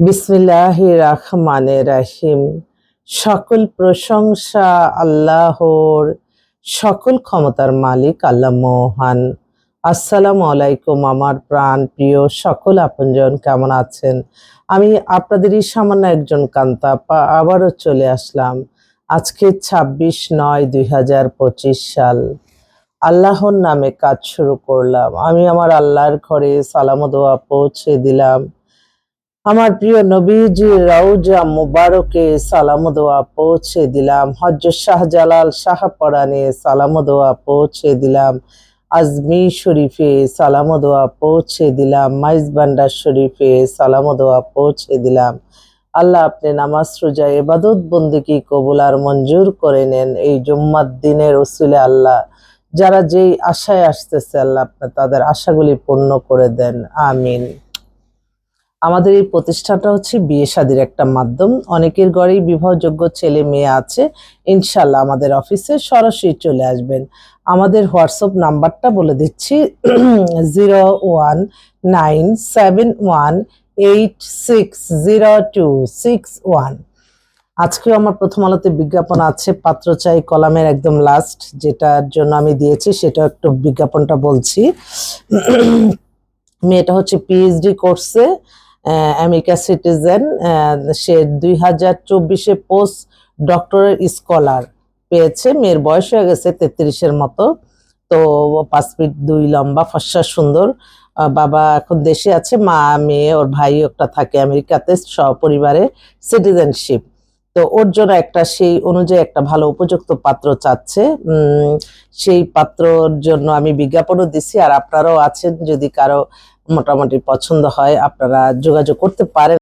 বিসমিল্লাহ রহমানে রাহিম। সকল প্রশংসা আল্লাহর, সকল ক্ষমতার মালিক আল্লাহ মহান। আসসালামু আলাইকুম আমার প্রাণ প্রিয় সকল আপনজন, কেমন আছেন? আমি আপনাদেরই সামান্য একজন কান্তা আপা আবারও চলে আসলাম। আজকে ছাব্বিশ নয় দুই সাল। আল্লাহর নামে কাজ শুরু করলাম। আমি আমার আল্লাহর ঘরে সালাম দোয়া পৌঁছে দিলাম। আমার প্রিয় নবীজি, রাউজা মুবারকে সালাম দোয়া পৌঁছে দিলাম। হজরত শাহজালাল শাহপরানে সালাম দোয়া পৌঁছে দিলাম। আজমি শরীফে সালাম দোয়া পৌঁছে দিলাম। মাইজবান্ডার শরীফে সালাম দোয়া পৌঁছে দিলাম। আল্লাহ আপনি নামাজ, রোজা এবাদত বন্দিকি কবুল আর মঞ্জুর করে নেন এই জুম্মার দিনের ওসিলে আল্লাহ। যারা যেই আশায় আসতেছে, আল্লাহ আপনি তাদের আশাগুলি পূর্ণ করে দেন। আমিন। আমাদের এই প্রতিষ্ঠানটা হচ্ছে বিয়ে শাদির একটা মাধ্যম। অনেকের ঘরেই বিবাহযোগ্য ছেলে মেয়ে আছে। ইনশাল্লাহ আমাদের অফিসে সরাসরি চলে আসবেন। আমাদের হোয়াটসঅ্যাপ নাম্বারটা বলে দিচ্ছি। Zero one nine seven one eight six zero two six one. আজকেও আমার প্রথম আলোতে বিজ্ঞাপন আছে। পাত্র চাই কলামের একদম লাস্ট। যেটার জন্য আমি দিয়েছি, সেটা একটু বিজ্ঞাপনটা বলছি। মেয়েটা হচ্ছে পিএইচডি করছে আমেরিকা সিটিজেন সে দুই হাজার চব্বিশে পোস্ট ডক্টরের স্কলার পেয়েছে, মেয়ের বয়স হয়ে গেছে তেত্রিশের মতো। তো পাঁচ ফিট দুই লম্বা, ফসা, সুন্দর। বাবা এখন দেশে আছে, মা, মেয়ে, ওর ভাই একটা থাকে আমেরিকাতে, সপরিবারে সিটিজেনশিপ তো ওর জন্য একটা সেই অনুযায়ী একটা ভালো উপযুক্ত পাত্র চাচ্ছে। সেই পাত্রর জন্য আমি বিজ্ঞাপনও দিছি আর আপনারাও আছেন যদি কারও মোটামুটি পছন্দ হয়, আপনারা যোগাযোগ করতে পারেন।